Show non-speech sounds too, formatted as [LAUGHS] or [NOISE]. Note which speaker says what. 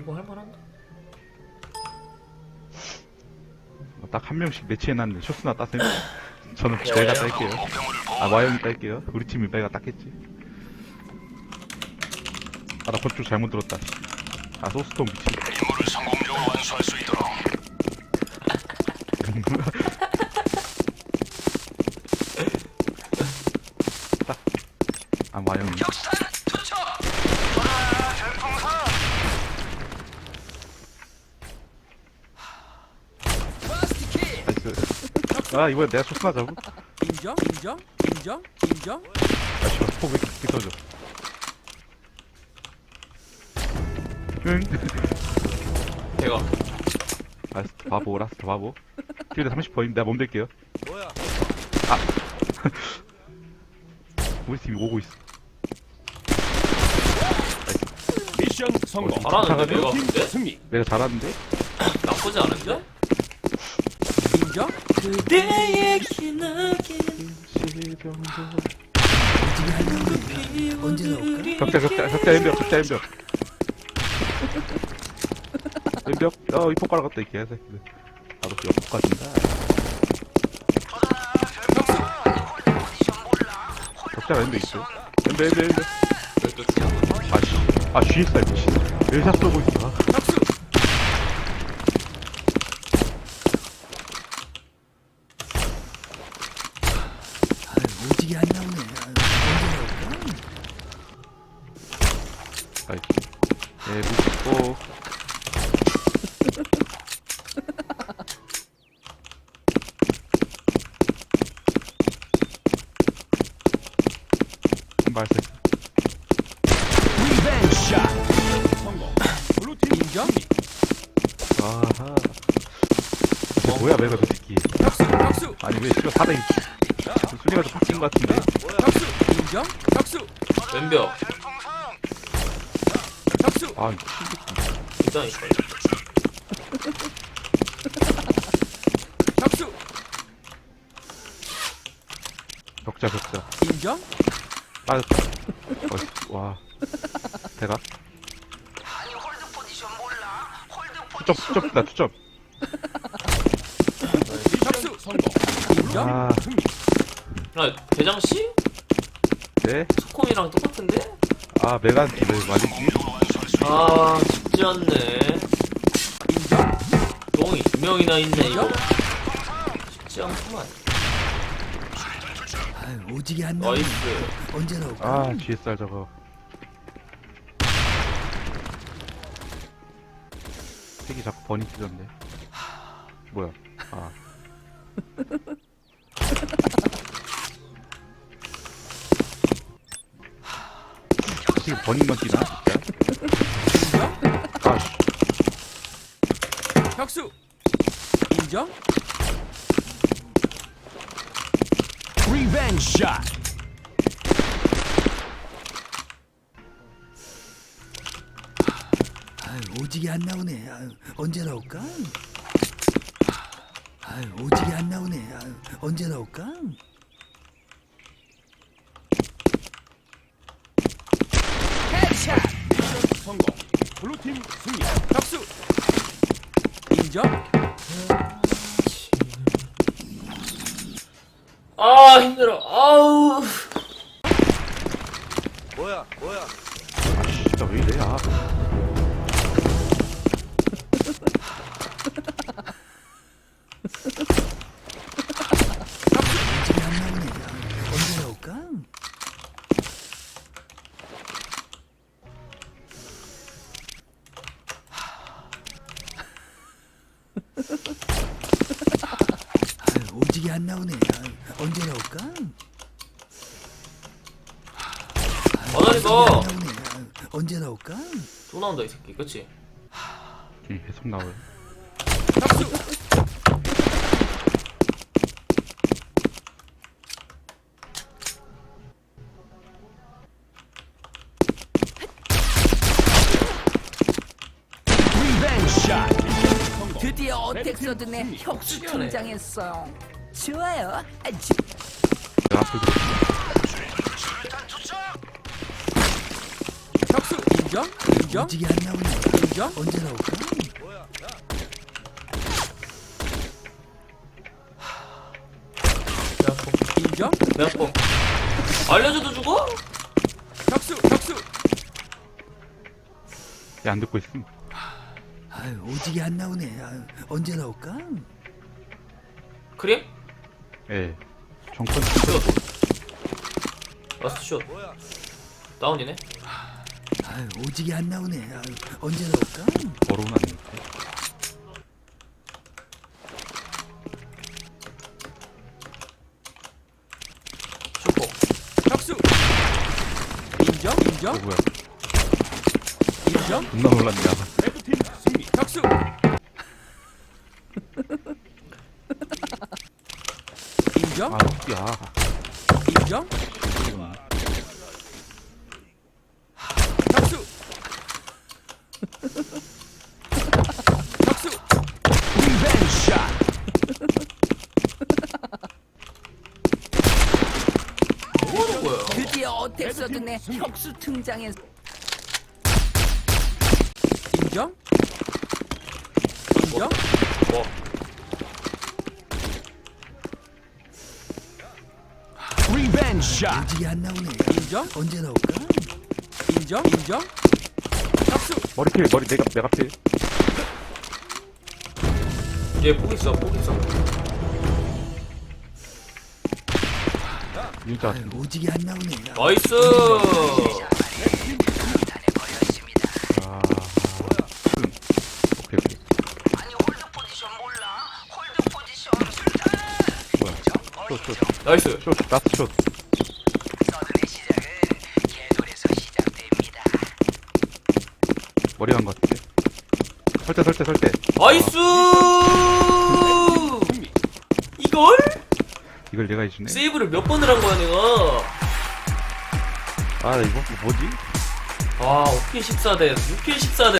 Speaker 1: 이거 할만한데?
Speaker 2: 딱 한 명씩 매치해놨는데 쇼스나 따세요. [LAUGHS] 저는 내가 딸게요. 아 마영이 딸게요. 우리 팀이 내가 땄겠지. 아나 건축 잘못 들었다. 아 소스톤 미친.
Speaker 3: 임무를 성공적으로 완수할 수 있도록
Speaker 2: 아 마영이.
Speaker 3: 격산 투척 와 별풍선
Speaker 2: 나이스. 아 이번에 내가 쇼스나 잡고.
Speaker 4: 인정? 인정? 인정? 인정?
Speaker 2: 아 씨발 포왜 이렇게 떠져. 응.
Speaker 1: 대가
Speaker 2: 아 바보 라스트 바보. 필드 30%임 내가 몸댈게요. 뭐야? 아. [LAUGHS] 우리 팀이 오고 있어.
Speaker 3: 미션 성공
Speaker 1: 잘하는데 내가
Speaker 3: 팀
Speaker 1: 근데?
Speaker 3: 승리
Speaker 2: 내가 잘하는데?
Speaker 1: 나쁘지 않은데?
Speaker 4: 인정?
Speaker 5: 그대의 기나긴
Speaker 4: 언제 나올까?
Speaker 2: 격자 격자 격자 연벽 격자 연벽. 연벽? 어이 폭가락 같다 이 개새끼들 나도 옆 가진다 격자가 연벽 있어. 연벽 연벽 연벽. 아씨. 아 GSR 미친. 왜 샷 쏘고 있어
Speaker 4: 오지게 안 나오네. 아유, 언제 나올까?
Speaker 2: 아이 예 무섭고 발사
Speaker 3: 리벤 샷 성공 블루팀
Speaker 4: 인정?
Speaker 2: 아하 저 뭐야 매가 저 새끼
Speaker 4: 혁수! 혁수!
Speaker 2: 아니 왜 씨발 사다이 수리가 좀 바뀐 것 같은데
Speaker 4: 혁수! 인정? 혁수!
Speaker 1: 왼벽
Speaker 4: 혁수!
Speaker 2: 아
Speaker 1: 일단 이거
Speaker 4: 혁수!
Speaker 2: 격자 격자
Speaker 4: 인정?
Speaker 2: 빠졌다 어이 와 대가 투점 투점 나 투점
Speaker 3: 미션 성공
Speaker 4: 인정?
Speaker 2: 아
Speaker 3: 승리
Speaker 1: 야 대장씨?
Speaker 2: 네?
Speaker 1: 스콤이랑 똑같은데?
Speaker 2: 아 메간 왜 말이지?
Speaker 1: 아 쉽지 않네
Speaker 4: 인정?
Speaker 1: 똥이 두 명이나 있네 이거 쉽지 않구만
Speaker 4: 오지게 안 나오네.
Speaker 1: 나이스
Speaker 4: 언제 나올까?
Speaker 2: 아 GSR 저거 색이 자꾸 버니 찢었네 뭐야 아 [LAUGHS] 지금 버닝만 뛰나? 아씨
Speaker 4: 혁수! 인정?
Speaker 3: 리벤 샷
Speaker 4: 아유, 오지게 안 나오네. 아유, 언제 나올까? 아유, 오지게 안 나오네. 아유, 언제 나올까?
Speaker 3: 성공 블루 팀 승리.
Speaker 4: 혁수! 인정?
Speaker 1: 아 힘들어. 아우.
Speaker 2: 진짜 왜 이래 아
Speaker 4: 안 나오네. 아유, 언제 나올까? 안 나오네. 아유, 언제 나올까?
Speaker 1: 또 나온다 이 새끼 그치?
Speaker 2: 이 계속 나와요
Speaker 5: 드디어 어택서든의 혁수. 등장했어요. 좋아요.
Speaker 2: 앞을
Speaker 4: 혁수! 인정? 인정? 오지게 안 나오네. 인정? 언제 나올까? 인정?
Speaker 1: 대학폭 알려줘도 죽어?
Speaker 3: 격수 격수
Speaker 2: 야, 안 듣고 있음.
Speaker 4: 아유, 오지게 안 나오네. 아유, 언제 나올까?
Speaker 1: 크림?
Speaker 2: 예. 정권
Speaker 1: 슛 라스트 슛 다운이네
Speaker 4: 아유, 오지게 안 나오네. 아유, 언제 나올까?
Speaker 2: 어려운 아닙니까?
Speaker 1: 슈퍼
Speaker 3: 격수 인정
Speaker 2: 어,
Speaker 3: 인정
Speaker 2: 뭐야.
Speaker 3: 인정
Speaker 2: 존나 놀랐네. 야.
Speaker 3: 레드팀 승리 격수 인정?
Speaker 2: 아, 야.
Speaker 3: 인정? 격수! 격수! 리벤지 샷
Speaker 1: 뭐하는 거야
Speaker 5: 드디어 어택 서든의 혁수 등장했
Speaker 3: 인정? 인정 샷
Speaker 4: 오지게 안 나오네.
Speaker 3: 인정
Speaker 4: 언제 나올까?
Speaker 3: 인정 인정 격수
Speaker 2: 머리필, 머리, 내가, 내가 필.
Speaker 1: 얘폭 있어 폭 있어.
Speaker 4: 아유, 오지게 안 나오네.
Speaker 1: 나이스
Speaker 2: 아. 음. 오케이, 오케이. 뭐야. 숏, 숏.
Speaker 1: 나이스
Speaker 2: 숏, 라스트 숏. 머리 간것 같은데. 설대, 설대, 설대.
Speaker 1: 나이스 이걸?
Speaker 2: 이걸 내가 해주네.
Speaker 1: 세이브를 몇 번을 한 거야 내가
Speaker 2: 아, 이거 뭐지?
Speaker 1: 아 5킬 14대 6킬 14대